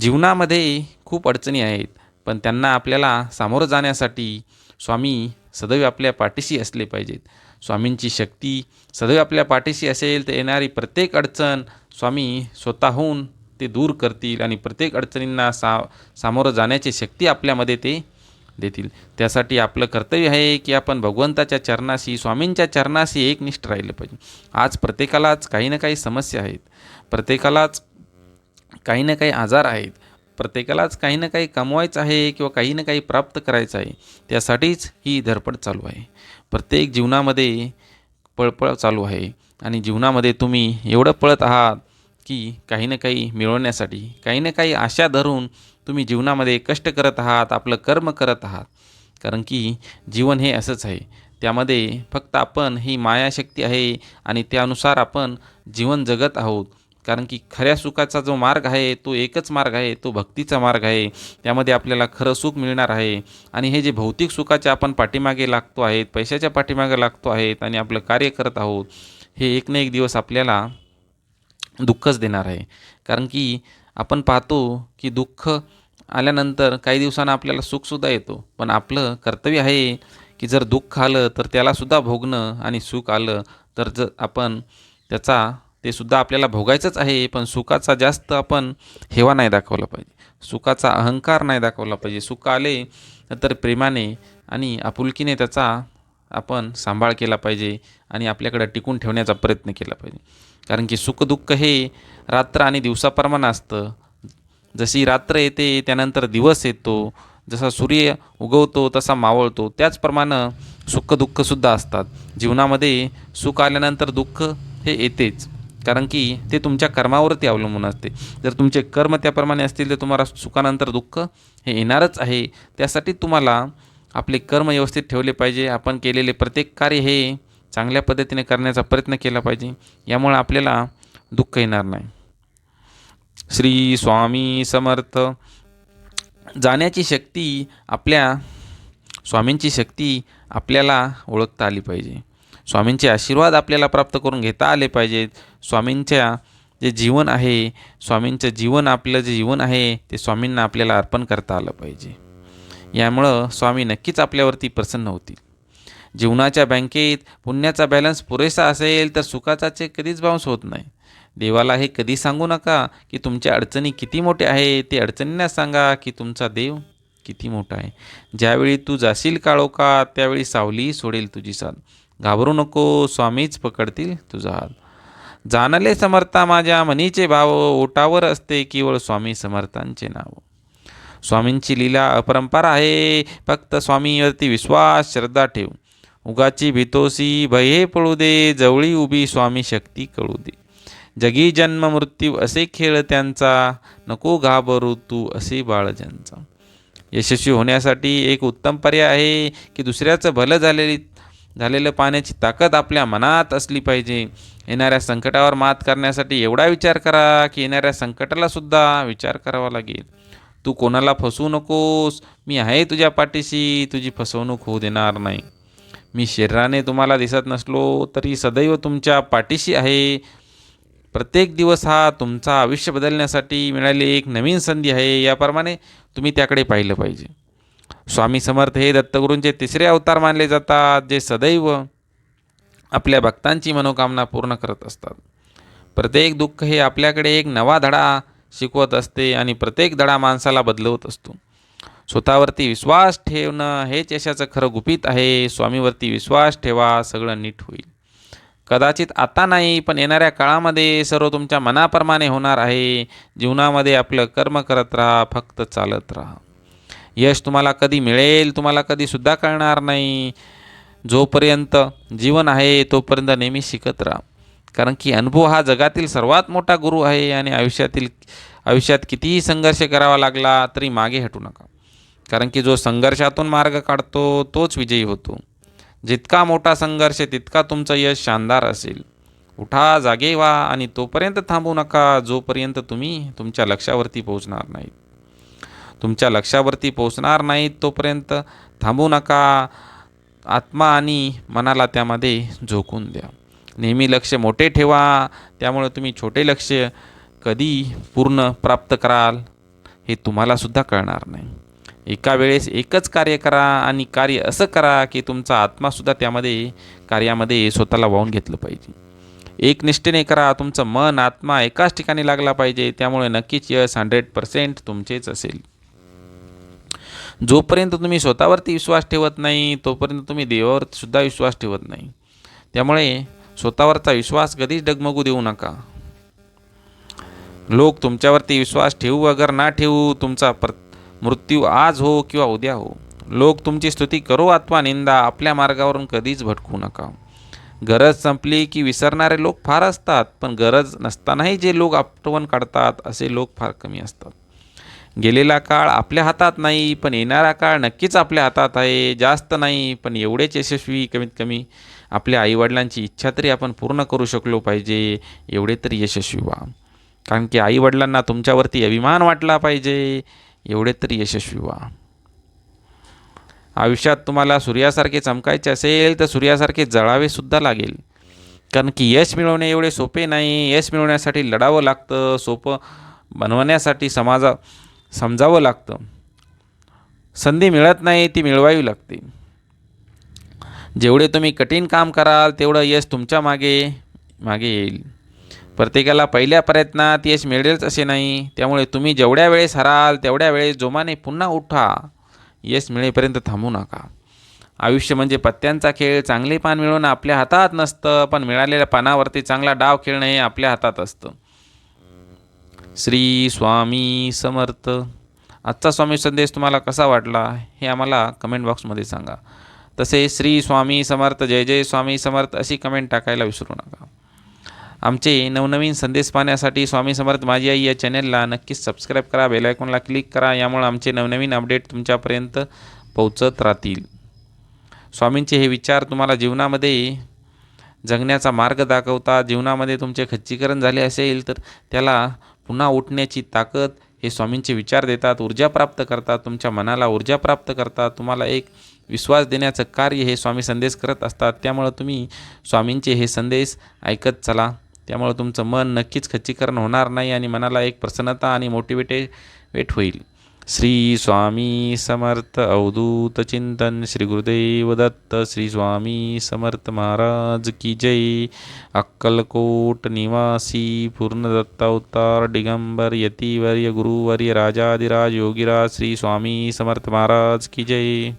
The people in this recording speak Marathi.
जीवनामध्ये खूप अडचणी आहेत पण त्यांना आपल्याला सामोरं जाण्यासाठी स्वामी सदैव आपल्या पाठीशी असले पाहिजेत. स्वामींची शक्ती सदैव आपल्या पाठीशी असेल तर येणारी प्रत्येक अडचण स्वामी स्वतःहून ते दूर करतील आणि प्रत्येक अडचणींना सा सामोरं जाण्याची शक्ती आपल्यामध्ये ते देतील. त्यासाठी आपलं कर्तव्य आहे की आपण भगवंताच्या चरणाशी स्वामींच्या चरणाशी एकनिष्ठ राहिलं पाहिजे. आज प्रत्येकालाच काही ना काही समस्या आहेत. प्रत्येकालाच काही ना काही आजार आहेत. प्रत्येकालाच काही ना काही कमवायचं आहे किंवा काही ना काही प्राप्त करायचं आहे. त्यासाठीच ही धडपड चालू आहे. प्रत्येक जीवनामध्ये पळपळ चालू आहे. आणि जीवनामध्ये तुम्ही एवढं पळत आहात की काही ना काही मिळवण्यासाठी काही ना काही आशा धरून तुम्ही जीवनामध्ये कष्ट करत आहात आपलं कर्म करत आहात. कारण की जीवन हे असंच आहे. त्यामध्ये फक्त आपण ही मायाशक्ती आहे आणि त्यानुसार आपण जीवन जगत आहोत. कारण की खऱ्या सुखाचा जो मार्ग आहे तो एकच मार्ग आहे तो भक्तीचा मार्ग आहे. त्यामध्ये आपल्याला खरं सुख मिळणार आहे. आणि हे जे भौतिक सुखाचे आपण पाठीमागे लागतो आहेत पैशाच्या पाठीमागे लागतो आहेत आणि आपलं कार्य करत आहोत हे एक ना एक दिवस आपल्याला दुःखच देणार आहे. कारण की आपण पाहतो की दुःख आल्यानंतर काही दिवसांना आपल्याला सुखसुद्धा येतो. पण आपलं कर्तव्य आहे की जर दुःख आलं तर त्यालासुद्धा भोगणं आणि सुख आलं तर जर आपण त्याचा ते सुद्धा आपल्याला भोगायचंच आहे पण सुखाचा जास्त आपण हेवा नाही दाखवला पाहिजे. सुखाचा अहंकार नाही दाखवला पाहिजे. सुख आले तर प्रेमाने आणि आपुलकीने त्याचा आपण सांभाळ केला पाहिजे आणि आपल्याकडं टिकून ठेवण्याचा प्रयत्न केला पाहिजे. कारण की सुखदुःख हे रात्र आणि दिवसाप्रमाणे असतं. जशी रात्र येते त्यानंतर दिवस येतो. जसा सूर्य उगवतो तसा मावळतो. त्याचप्रमाणे सुखदुःखसुद्धा असतात. जीवनामध्ये सुख आल्यानंतर दुःख हे येतेच. कारण की ते तुमच्या कर्मावरती अवलंबून असते. जर तुमचे कर्म त्याप्रमाणे असतील तर तुम्हाला सुखानंतर दुःख हे येणारच आहे. त्यासाठी तुम्हाला आपले कर्म व्यवस्थित ठेवले पाहिजे. आपण केलेले प्रत्येक कार्य हे चांगल्या पद्धतीने करण्याचा प्रयत्न केला पाहिजे. यामुळे आपल्याला दुःख येणार नाही. श्री स्वामी समर्थ. जाण्याची शक्ती आपल्या स्वामींची शक्ती आपल्याला ओळखता आली पाहिजे. स्वामींचे आशीर्वाद आपल्याला प्राप्त करून घेता आले पाहिजेत. स्वामींच्या जे जीवन आहे स्वामींचं जीवन आपलं जे जीवन आहे ते स्वामींना आपल्याला अर्पण करता आलं पाहिजे. यामुळं स्वामी नक्कीच आपल्यावरती प्रसन्न होतील. जीवनाच्या बँकेत पुण्याचा बॅलन्स पुरेसा असेल तर सुखाचा चेक कधीच बाउन्स होत नाही. देवाला हे कधी सांगू नका की तुमच्या अडचणी किती मोठ्या आहे ते अडचणींना सांगा की तुमचा देव किती मोठा आहे. ज्यावेळी तू जाशील काळोखा त्यावेळी सावली सोडेल तुझी साथ. घाबरू नको स्वामीच पकडतील तुझा हात जाणले समर्था माझ्या मनीचे भाव ओटावर असते केवळ स्वामी समर्थांचे नाव. स्वामींची लीला अपरंपार आहे फक्त स्वामीवरती विश्वास श्रद्धा ठेव. उगाची भितोसी भये पळू दे जवळी उभी स्वामी शक्ती कळू दे. जगी जन्म मृत्यू असे खेळ त्यांचा नको घाबरू तू असे बाळ ज्यांचा. यशस्वी होण्यासाठी एक उत्तम पर्याय आहे की दुसऱ्याचं भलं झालेली झालेलं पाण्याची ताकद आपल्या मनात असली पाहिजे. येणाऱ्या संकटावर मात करण्यासाठी एवढा विचार करा की येणाऱ्या संकटालासुद्धा विचार करावा लागेल. तू कोणाला फसवू नकोस. मी आहे तुझ्या पाठीशी. तुझी फसवणूक होऊ देणार नाही. मी शरीराने तुम्हाला दिसत नसलो तरी सदैव तुमच्या पाठीशी आहे. प्रत्येक दिवस हा तुमचा आयुष्य बदलण्यासाठी मिळालेली एक नवीन संधी आहे. याप्रमाणे तुम्ही त्याकडे पाहिलं पाहिजे. स्वामी समर्थ हे दत्तगुरूंचे तिसरे अवतार मानले जातात जे सदैव आपल्या भक्तांची मनोकामना पूर्ण करत असतात. प्रत्येक दुःख हे आपल्याकडे एक नवा धडा शिकवत असते आणि प्रत्येक धडा माणसाला बदलवत असतो. स्वतःवरती विश्वास ठेवणं हेच यशाचं खरं गुपित आहे. स्वामीवरती विश्वास ठेवा सगळं नीट होईल. कदाचित आता नाही पण येणाऱ्या काळामध्ये सर्व तुमच्या मनाप्रमाणे होणार आहे. जीवनामध्ये आपलं कर्म करत राहा फक्त चालत राहा. यश तुम्हाला कधी मिळेल तुम्हाला कधीसुद्धा कळणार नाही. जोपर्यंत जीवन आहे तोपर्यंत नेहमी शिकत राहा. कारण की अनुभव हा जगातील सर्वात मोठा गुरु आहे आणि आयुष्यातील आयुष्यात कितीही संघर्ष करावा लागला तरी मागे हटू नका. कारण की जो संघर्षातून मार्ग काढतो तोच विजयी होतो. जितका मोठा संघर्ष तितका तुमचं यश शानदार असेल. उठा जागे व्हा आणि तोपर्यंत थांबू नका जोपर्यंत तुम्ही तुमच्या लक्षावरती पोहोचणार नाहीत. तुमच्या लक्षावरती पोहोचणार नाहीत तोपर्यंत थांबू नका. आत्मा आणि मनाला त्यामध्ये झोकून द्या. नेहमी लक्ष मोठे ठेवा. त्यामुळे तुम्ही छोटे लक्ष कधी पूर्ण प्राप्त कराल हे तुम्हालासुद्धा कळणार नाही. एका वेळेस एकच कार्य करा आणि कार्य असं करा की तुमचा आत्मासुद्धा त्यामध्ये कार्यामध्ये स्वतःला वाहून घेतलं पाहिजे. एक निष्ठेने करा. तुमचं मन आत्मा एकाच ठिकाणी लागला पाहिजे. त्यामुळे नक्कीच यश हंड्रेड पर्सेंट तुमचेच असेल. जोपर्यंत तुम्ही स्वतःवरती विश्वास ठेवत नाही तोपर्यंत तुम्ही देवावर सुद्धा विश्वास ठेवत नाही. त्यामुळे स्वतःवरचा विश्वास कधीच डगमगू देऊ नका. लोक तुमच्यावरती विश्वास ठेवू अगर ना ठेवू तुमचा प्र मृत्यू आज हो किंवा उद्या हो. लोक तुमची स्तुती करो अथवा निंदा आपल्या मार्गावरून कधीच भटकू नका. गरज संपली की विसरणारे लोक फार असतात पण गरज नसतानाही जे लोक आठवण काढतात असे लोक फार कमी असतात. गेलेला काळ आपल्या हातात नाही पण येणारा काळ नक्कीच आपल्या हातात आहे. जास्त नाही पण एवढेच यशस्वी कमीत कमी आपल्या आईवडिलांची इच्छा तरी आपण पूर्ण करू शकलो पाहिजे. एवढे तरी यशस्वी व्हा. कारण की आईवडिलांना तुमच्यावरती अभिमान वाटला पाहिजे. एवढे तरी यशस्वी व्हा. आयुष्यात तुम्हाला सूर्यासारखे चमकायचे असेल तर सूर्यासारखे जळावेसुद्धा लागेल. कारण की यश मिळवणे एवढे सोपे नाही. यश मिळवण्यासाठी लढावं लागतं. सोपं बनवण्यासाठी समाजा समजावं लागतं. संधी मिळत नाही ती मिळवावी लागते. जेवढे तुम्ही कठीण काम कराल तेवढं यश तुमच्या मागे मागे येईल. प्रत्येकाला पहिल्या प्रयत्नात यश मिळेलच असे नाही. त्यामुळे तुम्ही जेवढ्या वेळेस हराल तेवढ्या वेळेस जोमाने पुन्हा उठा. यश मिळेपर्यंत थांबू नका. आयुष्य म्हणजे पत्त्यांचा खेळ चांगले पान मिळवणं आपल्या हातात नसतं पण मिळालेल्या पानावरती चांगला डाव खेळणं हे आपल्या हातात असतं. श्री स्वामी समर्थ. आजचा स्वामी संदेश तुम्हाला कसा वाटला हे आम्हाला कमेंट बॉक्समध्ये सांगा. तसेच श्री स्वामी समर्थ जय जय स्वामी समर्थ अशी कमेंट टाकायला विसरू नका. आमचे नवनवीन संदेश पाहण्यासाठी स्वामी समर्थ माझी आई या चॅनेलला नक्कीच सबस्क्राईब करा बेलायकॉनला क्लिक करा यामुळे आमचे नवनवीन अपडेट तुमच्यापर्यंत पोहोचत राहतील. स्वामींचे हे विचार तुम्हाला जीवनामध्ये जगण्याचा मार्ग दाखवता जीवनामध्ये तुमचे खच्चीकरण झाले असेल तर त्याला पुन्हा उठण्याची ताकद हे स्वामींचे विचार देतात ऊर्जा प्राप्त करतात तुमच्या मनाला ऊर्जा प्राप्त करतात तुम्हाला एक विश्वास देण्याचं कार्य हे स्वामी संदेश करत असतात. त्यामुळं तुम्ही स्वामींचे हे संदेश ऐकत चला. त्यामुळं तुमचं मन नक्कीच खच्चीकरण होणार नाही आणि मनाला एक प्रसन्नता आणि मोटिवेटे वेट होईल. श्री स्वामी समर्थ अवधूत चिंतन श्री गुरुदेव दत्त श्री स्वामी समर्थ महाराज की जय। अक्कलकोट निवासी पूर्ण दत्तावतार दिगंबर यतिवर्य गुरुवर्य राजाधिराज योगीराज श्री स्वामी समर्थ महाराज की जय।